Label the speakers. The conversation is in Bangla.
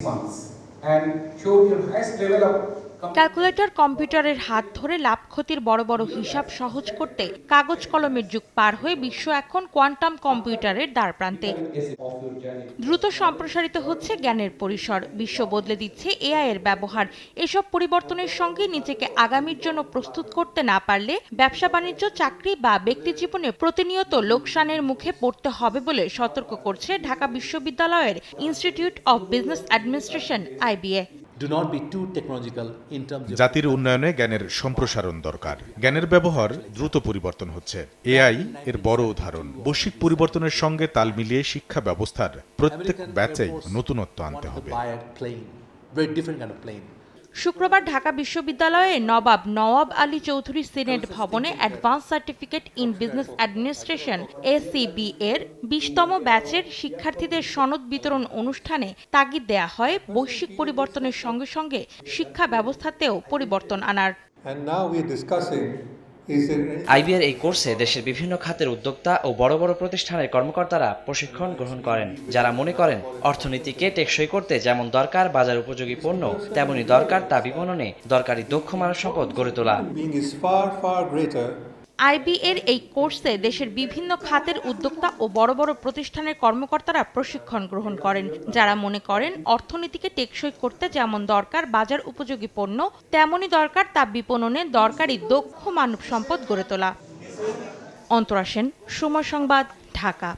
Speaker 1: months and showed your highest level of
Speaker 2: calculator কম্পিউটারের হাত ধরে লাভ ক্ষতির বড় বড় হিসাব সহজ করতে কাগজ কলমের যুগ পার হয়ে বিশ্ব এখন কোয়ান্টাম কম্পিউটারের
Speaker 1: your journey.
Speaker 2: দ্রুত সম্প্রসারিত হচ্ছে জ্ঞানের পরিসর। বিশ্ব বদলে দিচ্ছে এআই এর ব্যবহার। এসব পরিবর্তনের সঙ্গে নিজেকে আগামীর জন্য প্রস্তুত করতে না পারলে ব্যবসা, বাণিজ্য, চাকরি বা ব্যক্তি জীবনে প্রতিনিয়ত লোকসানের মুখে পড়তে হবে বলে সতর্ক করছে ঢাকা বিশ্ববিদ্যালয়ের institute of business administration IBA
Speaker 3: জাতির উন্নয়নে জ্ঞানের সম্প্রসারণ দরকার। জ্ঞানের ব্যবহার দ্রুত পরিবর্তন হচ্ছে। এআই এর বড় উদাহরণ। বৈশ্বিক পরিবর্তনের সঙ্গে তাল মিলিয়ে শিক্ষা ব্যবস্থার প্রত্যেক
Speaker 4: ব্যাচে
Speaker 3: ব্যাচেই নতুনত্ব আনতে হবে।
Speaker 2: শুক্রবার ঢাকা বিশ্ববিদ্যালয়ে নবাব নওয়াব আলী চৌধুরী সিনেট ভবনে advance certificate in business administration ACB এর বিশতম ব্যাচের শিক্ষার্থীদের সনদ বিতরণ অনুষ্ঠানে তাগিদ দেয়া হয় বৈশ্বিক পরিবর্তনের সঙ্গে সঙ্গে শিক্ষা ব্যবস্থাতেও পরিবর্তন আনার।
Speaker 5: And now we are discussing,
Speaker 6: IBR এই কোর্সে দেশের বিভিন্ন খাতের উদ্যোক্তা ও বড় বড় প্রতিষ্ঠানের কর্মকর্তারা প্রশিক্ষণ গ্রহণ করেন, যারা মনে করেন অর্থনীতিকে টেকসই করতে যেমন দরকার বাজার উপযোগী পণ্য, তেমনি দরকার তা বিপণনে দরকারি দক্ষ মানব সম্পদ গড়ে তোলা।
Speaker 2: আইবি এর এই কোর্সে দেশের বিভিন্ন খাতের উদ্যোক্তা ও বড় বড় প্রতিষ্ঠানের কর্মকর্তারা প্রশিক্ষণ গ্রহণ করেন, যারা মনে করেন অর্থনীতিকে টেকসই করতে যেমন দরকার বাজার উপযোগী পণ্য তেমনই দরকার তা বিপণনে দরকারি দক্ষ মানব সম্পদ গড়ে তোলা। অন্তরাসেন সময় সংবাদ, ঢাকা।